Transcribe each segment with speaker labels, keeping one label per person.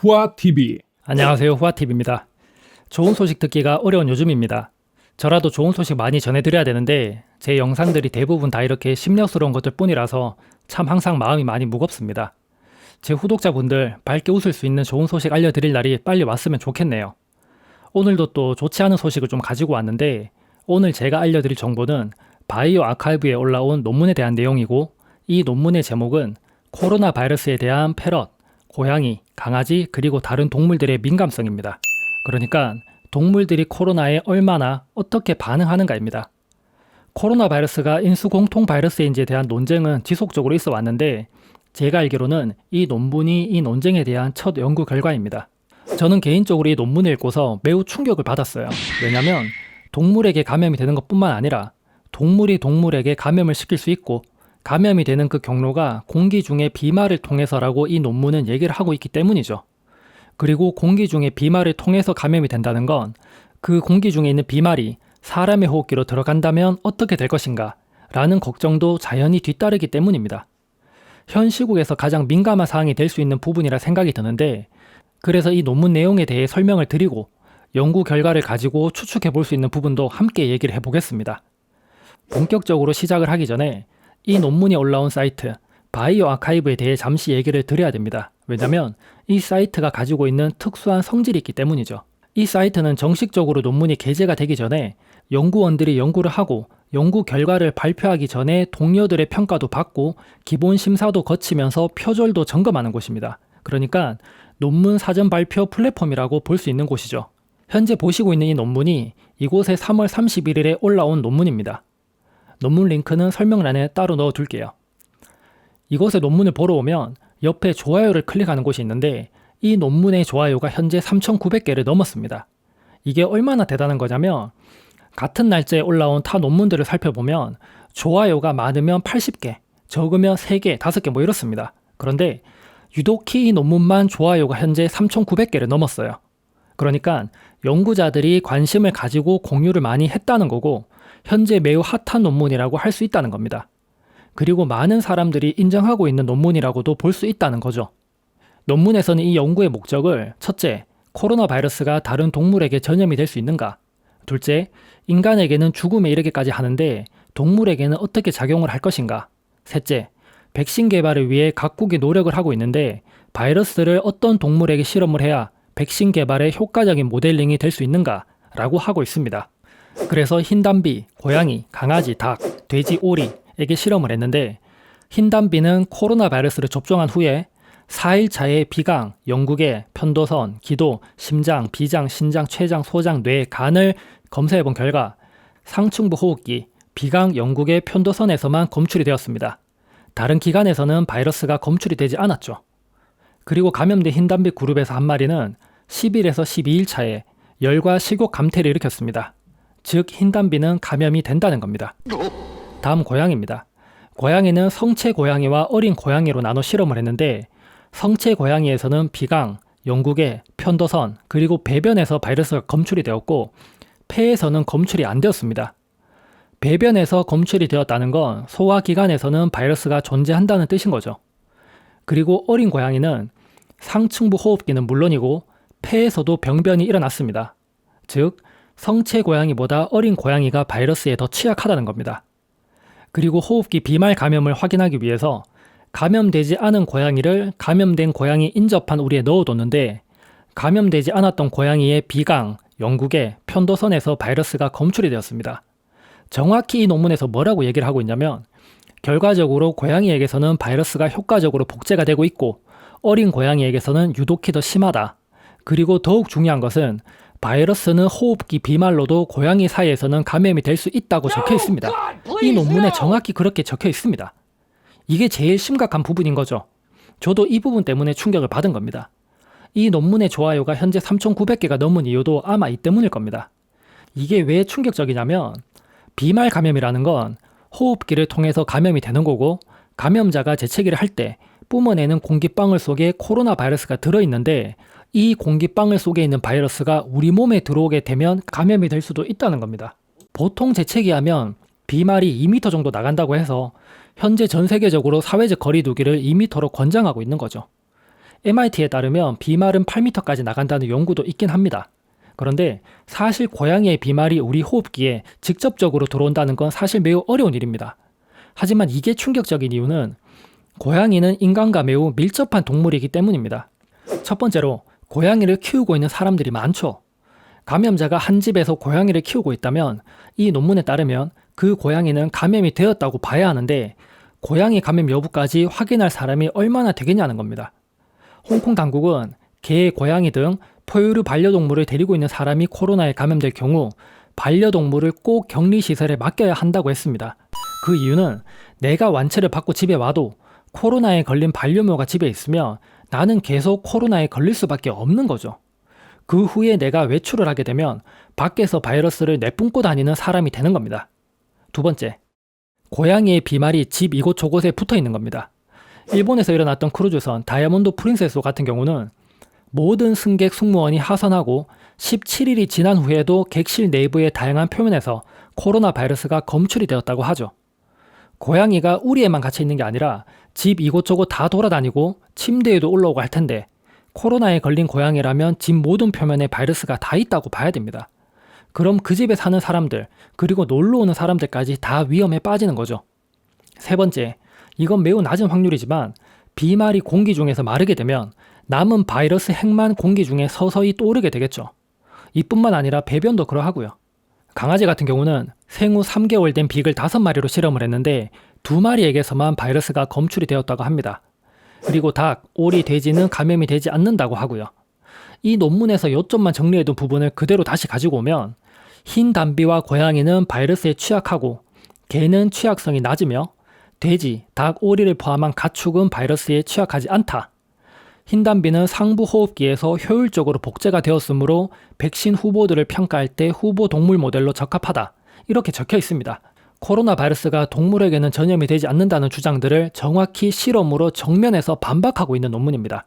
Speaker 1: 후아TV
Speaker 2: 안녕하세요. 후아TV입니다. 좋은 소식 듣기가 어려운 요즘입니다. 저라도 좋은 소식 많이 전해드려야 되는데 제 영상들이 대부분 다 이렇게 심려스러운 것들 뿐이라서 참 항상 마음이 많이 무겁습니다. 제 구독자분들 밝게 웃을 수 있는 좋은 소식 알려드릴 날이 빨리 왔으면 좋겠네요. 오늘도 또 좋지 않은 소식을 좀 가지고 왔는데 오늘 제가 알려드릴 정보는 바이오 아카이브에 올라온 논문에 대한 내용이고 이 논문의 제목은 코로나 바이러스에 대한 패럿, 고양이, 강아지 그리고 다른 동물들의 민감성입니다. 그러니까 동물들이 코로나에 얼마나 어떻게 반응하는가입니다. 코로나 바이러스가 인수 공통 바이러스인지에 대한 논쟁은 지속적으로 있어 왔는데 제가 알기로는 이 논문이 이 논쟁에 대한 첫 연구 결과입니다. 저는 개인적으로 이 논문을 읽고서 매우 충격을 받았어요. 왜냐하면 동물에게 감염이 되는 것뿐만 아니라 동물이 동물에게 감염을 시킬 수 있고 감염이 되는 그 경로가 공기 중의 비말을 통해서라고 이 논문은 얘기를 하고 있기 때문이죠. 그리고 공기 중에 비말을 통해서 감염이 된다는 건 그 공기 중에 있는 비말이 사람의 호흡기로 들어간다면 어떻게 될 것인가 라는 걱정도 자연히 뒤따르기 때문입니다. 현 시국에서 가장 민감한 사항이 될 수 있는 부분이라 생각이 드는데 그래서 이 논문 내용에 대해 설명을 드리고 연구 결과를 가지고 추측해 볼 수 있는 부분도 함께 얘기를 해보겠습니다. 본격적으로 시작을 하기 전에 이 논문이 올라온 사이트 바이오 아카이브에 대해 잠시 얘기를 드려야 됩니다. 왜냐하면 이 사이트가 가지고 있는 특수한 성질이 있기 때문이죠. 이 사이트는 정식적으로 논문이 게재가 되기 전에 연구원들이 연구를 하고 연구 결과를 발표하기 전에 동료들의 평가도 받고 기본 심사도 거치면서 표절도 점검하는 곳입니다. 그러니까 논문 사전 발표 플랫폼이라고 볼 수 있는 곳이죠. 현재 보시고 있는 이 논문이 이곳에 3월 31일에 올라온 논문입니다. 논문 링크는 설명란에 따로 넣어 둘게요. 이곳에 논문을 보러 오면 옆에 좋아요를 클릭하는 곳이 있는데 이 논문의 좋아요가 현재 3,900개를 넘었습니다. 이게 얼마나 대단한 거냐면 같은 날짜에 올라온 타 논문들을 살펴보면 좋아요가 많으면 80개, 적으면 3개, 5개 뭐 이렇습니다. 그런데 유독히 이 논문만 좋아요가 현재 3,900개를 넘었어요. 그러니까 연구자들이 관심을 가지고 공유를 많이 했다는 거고 현재 매우 핫한 논문이라고 할 수 있다는 겁니다. 그리고 많은 사람들이 인정하고 있는 논문이라고도 볼 수 있다는 거죠. 논문에서는 이 연구의 목적을 첫째, 코로나 바이러스가 다른 동물에게 전염이 될 수 있는가? 둘째, 인간에게는 죽음에 이르기까지 하는데 동물에게는 어떻게 작용을 할 것인가? 셋째, 백신 개발을 위해 각국이 노력을 하고 있는데 바이러스를 어떤 동물에게 실험을 해야 백신 개발에 효과적인 모델링이 될 수 있는가? 라고 하고 있습니다. 그래서 흰 담비, 고양이, 강아지, 닭, 돼지, 오리에게 실험을 했는데 흰 담비는 코로나 바이러스를 접종한 후에 4일 차에 비강, 영국의 편도선, 기도, 심장, 비장, 신장, 췌장, 소장, 뇌, 간을 검사해 본 결과 상충부 호흡기, 비강, 영국의 편도선에서만 검출이 되었습니다. 다른 기관에서는 바이러스가 검출이 되지 않았죠. 그리고 감염된 흰담비 그룹에서 한 마리는 10일에서 12일 차에 열과 식욕 감퇴를 일으켰습니다. 즉 흰담비는 감염이 된다는 겁니다. 다음 고양이입니다. 고양이는 성체 고양이와 어린 고양이로 나눠 실험을 했는데 성체 고양이에서는 비강, 영국의 편도선, 그리고 배변에서 바이러스가 검출이 되었고 폐에서는 검출이 안 되었습니다. 배변에서 검출이 되었다는 건 소화기관에서는 바이러스가 존재한다는 뜻인 거죠. 그리고 어린 고양이는 상층부 호흡기는 물론이고 폐에서도 병변이 일어났습니다. 즉, 성체 고양이보다 어린 고양이가 바이러스에 더 취약하다는 겁니다. 그리고 호흡기 비말 감염을 확인하기 위해서 감염되지 않은 고양이를 감염된 고양이 인접한 우리에 넣어뒀는데 감염되지 않았던 고양이의 비강, 영국의 편도선에서 바이러스가 검출이 되었습니다. 정확히 이 논문에서 뭐라고 얘기를 하고 있냐면 결과적으로 고양이에게서는 바이러스가 효과적으로 복제가 되고 있고 어린 고양이에게서는 유독히 더 심하다. 그리고 더욱 중요한 것은 바이러스는 호흡기 비말로도 고양이 사이에서는 감염이 될 수 있다고 적혀 있습니다. 이 논문에 정확히 그렇게 적혀 있습니다. 이게 제일 심각한 부분인 거죠. 저도 이 부분 때문에 충격을 받은 겁니다. 이 논문의 좋아요가 현재 3,900개가 넘은 이유도 아마 이 때문일 겁니다. 이게 왜 충격적이냐면 비말 감염이라는 건 호흡기를 통해서 감염이 되는 거고 감염자가 재채기를 할 때 뿜어내는 공기방울 속에 코로나 바이러스가 들어있는데 이 공기방울 속에 있는 바이러스가 우리 몸에 들어오게 되면 감염이 될 수도 있다는 겁니다. 보통 재채기하면 비말이 2m 정도 나간다고 해서 현재 전 세계적으로 사회적 거리두기를 2m로 권장하고 있는 거죠. MIT에 따르면 비말은 8m까지 나간다는 연구도 있긴 합니다. 그런데 사실 고양이의 비말이 우리 호흡기에 직접적으로 들어온다는 건 사실 매우 어려운 일입니다. 하지만 이게 충격적인 이유는 고양이는 인간과 매우 밀접한 동물이기 때문입니다. 첫 번째로 고양이를 키우고 있는 사람들이 많죠. 감염자가 한 집에서 고양이를 키우고 있다면 이 논문에 따르면 그 고양이는 감염이 되었다고 봐야 하는데 고양이 감염 여부까지 확인할 사람이 얼마나 되겠냐는 겁니다. 홍콩 당국은 개, 고양이 등 포유류 반려동물을 데리고 있는 사람이 코로나에 감염될 경우 반려동물을 꼭 격리시설에 맡겨야 한다고 했습니다. 그 이유는 내가 완체를 받고 집에 와도 코로나에 걸린 반려묘가 집에 있으면 나는 계속 코로나에 걸릴 수밖에 없는 거죠. 그 후에 내가 외출을 하게 되면 밖에서 바이러스를 내뿜고 다니는 사람이 되는 겁니다. 두 번째, 고양이의 비말이 집 이곳저곳에 붙어 있는 겁니다. 일본에서 일어났던 크루즈선 다이아몬드 프린세스 같은 경우는 모든 승객 승무원이 하선하고 17일이 지난 후에도 객실 내부의 다양한 표면에서 코로나 바이러스가 검출이 되었다고 하죠. 고양이가 우리에만 갇혀 있는 게 아니라 집 이곳저곳 다 돌아다니고 침대에도 올라오고 할 텐데 코로나에 걸린 고양이라면 집 모든 표면에 바이러스가 다 있다고 봐야 됩니다. 그럼 그 집에 사는 사람들, 그리고 놀러 오는 사람들까지 다 위험에 빠지는 거죠. 세 번째, 이건 매우 낮은 확률이지만 비말이 공기 중에서 마르게 되면 남은 바이러스 핵만 공기 중에 서서히 떠오르게 되겠죠. 이뿐만 아니라 배변도 그러하고요. 강아지 같은 경우는 생후 3개월 된 빅을 5마리로 실험을 했는데 2마리에게서만 바이러스가 검출이 되었다고 합니다. 그리고 닭, 오리, 돼지는 감염이 되지 않는다고 하고요. 이 논문에서 요점만 정리해둔 부분을 그대로 다시 가지고 오면 흰 담비와 고양이는 바이러스에 취약하고 개는 취약성이 낮으며 돼지, 닭, 오리를 포함한 가축은 바이러스에 취약하지 않다. 흰 담비는 상부 호흡기에서 효율적으로 복제가 되었으므로 백신 후보들을 평가할 때 후보 동물 모델로 적합하다. 이렇게 적혀 있습니다. 코로나 바이러스가 동물에게는 전염이 되지 않는다는 주장들을 정확히 실험으로 정면에서 반박하고 있는 논문입니다.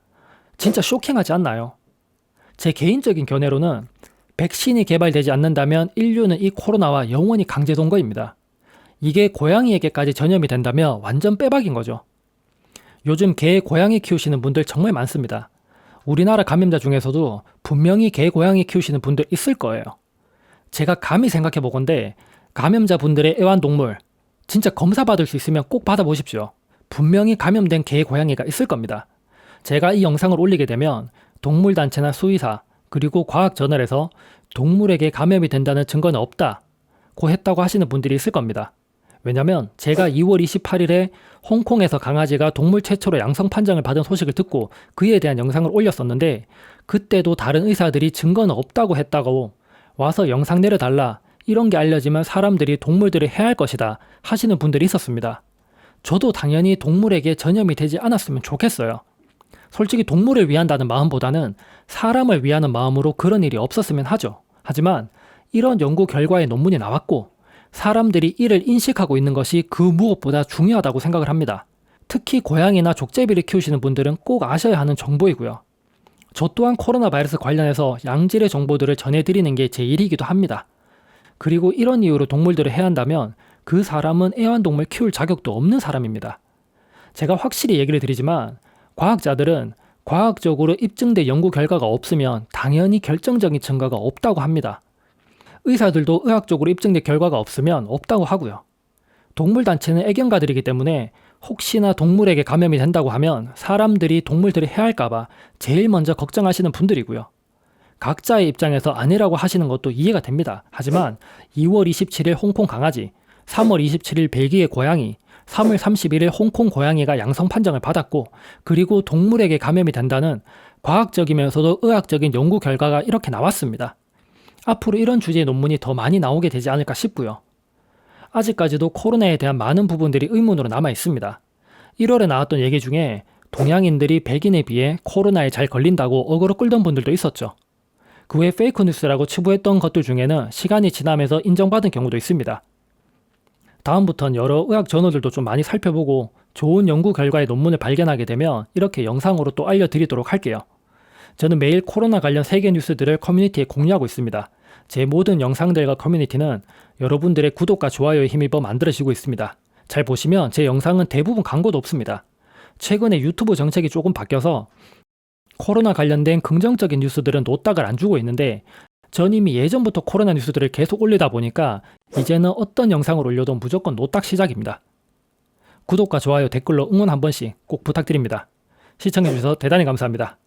Speaker 2: 진짜 쇼킹하지 않나요? 제 개인적인 견해로는 백신이 개발되지 않는다면 인류는 이 코로나와 영원히 강제된 거입니다. 이게 고양이에게까지 전염이 된다면 완전 빼박인 거죠. 요즘 개, 고양이 키우시는 분들 정말 많습니다. 우리나라 감염자 중에서도 분명히 개, 고양이 키우시는 분들 있을 거예요. 제가 감히 생각해 보건데 감염자 분들의 애완동물 진짜 검사 받을 수 있으면 꼭 받아보십시오. 분명히 감염된 개, 고양이가 있을 겁니다. 제가 이 영상을 올리게 되면 동물단체나 수의사 그리고 과학저널에서 동물에게 감염이 된다는 증거는 없다. 고 했다고 하시는 분들이 있을 겁니다. 왜냐면 제가 2월 28일에 홍콩에서 강아지가 동물 최초로 양성 판정을 받은 소식을 듣고 그에 대한 영상을 올렸었는데 그때도 다른 의사들이 증거는 없다고 했다고 와서 영상 내려달라 이런 게 알려지면 사람들이 동물들을 해할 것이다 하시는 분들이 있었습니다. 저도 당연히 동물에게 전염이 되지 않았으면 좋겠어요. 솔직히 동물을 위한다는 마음보다는 사람을 위하는 마음으로 그런 일이 없었으면 하죠. 하지만 이런 연구 결과의 논문이 나왔고 사람들이 이를 인식하고 있는 것이 그 무엇보다 중요하다고 생각을 합니다. 특히 고양이나 족제비를 키우시는 분들은 꼭 아셔야 하는 정보이고요. 저 또한 코로나 바이러스 관련해서 양질의 정보들을 전해드리는 게 제 일이기도 합니다. 그리고 이런 이유로 동물들을 해한다면 그 사람은 애완동물 키울 자격도 없는 사람입니다. 제가 확실히 얘기를 드리지만 과학자들은 과학적으로 입증된 연구 결과가 없으면 당연히 결정적인 증거가 없다고 합니다. 의사들도 의학적으로 입증된 결과가 없으면 없다고 하고요. 동물단체는 애견가들이기 때문에 혹시나 동물에게 감염이 된다고 하면 사람들이 동물들을 해할까봐 제일 먼저 걱정하시는 분들이고요. 각자의 입장에서 아니라고 하시는 것도 이해가 됩니다. 하지만 2월 27일 홍콩 강아지, 3월 27일 벨기에 고양이, 3월 31일 홍콩 고양이가 양성 판정을 받았고, 그리고 동물에게 감염이 된다는 과학적이면서도 의학적인 연구 결과가 이렇게 나왔습니다. 앞으로 이런 주제의 논문이 더 많이 나오게 되지 않을까 싶고요. 아직까지도 코로나에 대한 많은 부분들이 의문으로 남아 있습니다. 1월에 나왔던 얘기 중에 동양인들이 백인에 비해 코로나에 잘 걸린다고 어그로 끌던 분들도 있었죠. 그외 페이크 뉴스라고 치부했던 것들 중에는 시간이 지나면서 인정받은 경우도 있습니다. 다음부턴 여러 의학 저널들도 좀 많이 살펴보고 좋은 연구 결과의 논문을 발견하게 되면 이렇게 영상으로 또 알려드리도록 할게요. 저는 매일 코로나 관련 세계 뉴스들을 커뮤니티에 공유하고 있습니다. 제 모든 영상들과 커뮤니티는 여러분들의 구독과 좋아요에 힘입어 만들어지고 있습니다. 잘 보시면 제 영상은 대부분 광고도 없습니다. 최근에 유튜브 정책이 조금 바뀌어서 코로나 관련된 긍정적인 뉴스들은 노딱을 안 주고 있는데 전 이미 예전부터 코로나 뉴스들을 계속 올리다 보니까 이제는 어떤 영상을 올려도 무조건 노딱 시작입니다. 구독과 좋아요, 댓글로 응원 한 번씩 꼭 부탁드립니다. 시청해주셔서 대단히 감사합니다.